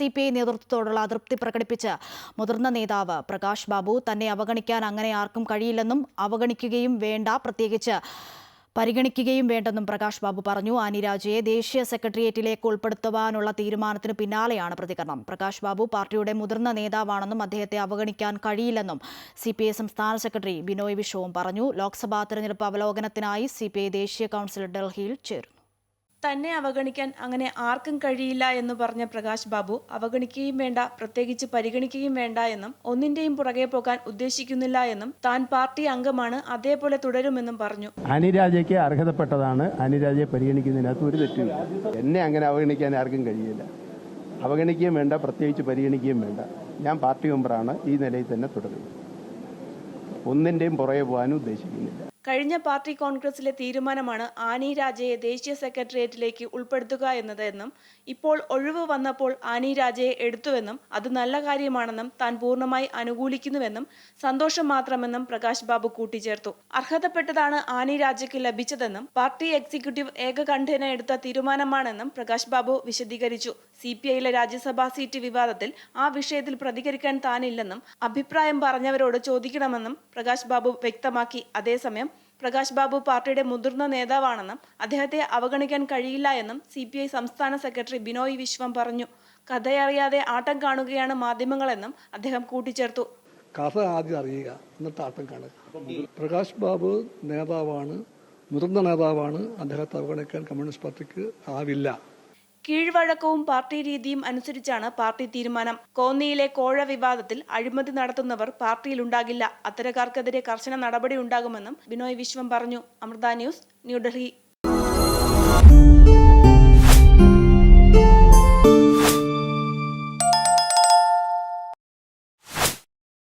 C P I നേതൃത്വത്തോടുള്ള അതൃപ്തി പ്രകടിപ്പിച്ച് മുതിർന്ന നേതാവ് പ്രകാശ് ബാബു തന്നെ അവഗണിക്കാൻ അങ്ങനെ ആർക്കും കഴിയില്ലെന്നും അവഗണിക്കുകയും വേണ്ട പ്രത്യേകിച്ച് പരിഗണിക്കുകയും വേണ്ടെന്നും പ്രകാശ് ബാബു പറഞ്ഞു. ആനിരാജയെ ദേശീയ സെക്രട്ടേറിയറ്റിലേക്ക് ഉൾപ്പെടുത്തുവാനുള്ള തീരുമാനത്തിന് പിന്നാലെയാണ് പ്രതികരണം. പ്രകാശ് ബാബു പാർട്ടിയുടെ മുതിർന്ന നേതാവാണെന്നും അദ്ദേഹത്തെ അവഗണിക്കാൻ കഴിയില്ലെന്നും സി പി ഐ സംസ്ഥാന സെക്രട്ടറി ബിനോയ് വിശ്വവും പറഞ്ഞു. ലോക്സഭാ തെരഞ്ഞെടുപ്പ് അവലോകനത്തിനായി സി പി ഐ ദേശീയ കൗൺസിൽ ഡൽഹിയിൽ ചേരുന്നു. തന്നെ അവഗണിക്കാൻ അങ്ങനെ ആർക്കും കഴിയില്ല എന്ന് പറഞ്ഞ പ്രകാശ് ബാബു അവഗണിക്കുകയും വേണ്ട പ്രത്യേകിച്ച് പരിഗണിക്കുകയും വേണ്ട എന്നും ഒന്നിന്റെയും പുറകെ പോകാൻ ഉദ്ദേശിക്കുന്നില്ല എന്നും താൻ പാർട്ടി അംഗമാണ് അതേപോലെ തുടരുമെന്നും പറഞ്ഞു. അനിരാജയ്ക്ക് അർഹതപ്പെട്ടതാണ്. അനിരാജയെ പരിഗണിക്കുന്നതിനകത്ത് ഒരു തെറ്റില്ല എന്നെ അങ്ങനെ അവഗണിക്കാൻ ആർക്കും കഴിയില്ല. അവഗണിക്കുകയും വേണ്ട പ്രത്യേകിച്ച് പരിഗണിക്കുകയും വേണ്ട. ഞാൻ പാർട്ടി മെമ്പറാണ്. ഈ നിലയിൽ തന്നെ തുടരുന്നത് ഒന്നിന്റെയും പുറകെ പോകാനും ഉദ്ദേശിക്കുന്നില്ല. കഴിഞ്ഞ പാർട്ടി കോൺഗ്രസിലെ തീരുമാനമാണ് ആനി രാജയെ ദേശീയ സെക്രട്ടേറിയറ്റിലേക്ക് ഉൾപ്പെടുത്തുക എന്നതെന്നും ഇപ്പോൾ ഒഴിവ് വന്നപ്പോൾ ആനി രാജയെ എടുത്തുവെന്നും അത് നല്ല കാര്യമാണെന്നും താൻ പൂർണമായി അനുകൂലിക്കുന്നുവെന്നും സന്തോഷം മാത്രമെന്നും പ്രകാശ് ബാബു കൂട്ടിച്ചേർത്തു. അർഹതപ്പെട്ടതാണ് ആനി രാജയ്ക്ക് ലഭിച്ചതെന്നും പാർട്ടി എക്സിക്യൂട്ടീവ് ഏകകണ്ഠേന എടുത്ത തീരുമാനമാണെന്നും പ്രകാശ് ബാബു വിശദീകരിച്ചു. സി പി ഐയിലെ രാജ്യസഭാ സീറ്റ് വിവാദത്തിൽ ആ വിഷയത്തിൽ പ്രതികരിക്കാൻ താനില്ലെന്നും അഭിപ്രായം പറഞ്ഞവരോട് ചോദിക്കണമെന്നും പ്രകാശ് ബാബു വ്യക്തമാക്കി. അതേസമയം പ്രകാശ് ബാബു പാർട്ടിയുടെ മുതിർന്ന നേതാവാണെന്നും അദ്ദേഹത്തെ അവഗണിക്കാൻ കഴിയില്ല എന്നും സി സംസ്ഥാന സെക്രട്ടറി ബിനോയ് വിശ്വം പറഞ്ഞു. കഥയറിയാതെ ആട്ടം കാണുകയാണ് മാധ്യമങ്ങളെന്നും അദ്ദേഹം കൂട്ടിച്ചേർത്തു. കഥ ആദ്യം അറിയുക എന്നിട്ട് ആട്ടം കാണുക. പ്രകാശ് ബാബു നേതാവാണ് മുതിർന്ന നേതാവാണ്. അദ്ദേഹത്തെ അവഗണിക്കാൻ കമ്മ്യൂണിസ്റ്റ് പാർട്ടിക്ക് ആവില്ല. കീഴ്വഴക്കവും പാർട്ടി രീതിയും അനുസരിച്ചാണ് പാർട്ടി തീരുമാനം. കോന്നിയിലെ കോഴ വിവാദത്തിൽ അഴിമതി നടത്തുന്നവർ പാർട്ടിയിലുണ്ടാകില്ല. അത്തരക്കാർക്കെതിരെ കർശന നടപടി ഉണ്ടാകുമെന്നും ബിനോയ് വിശ്വം പറഞ്ഞു. അമൃത ന്യൂസ് ന്യൂഡൽഹി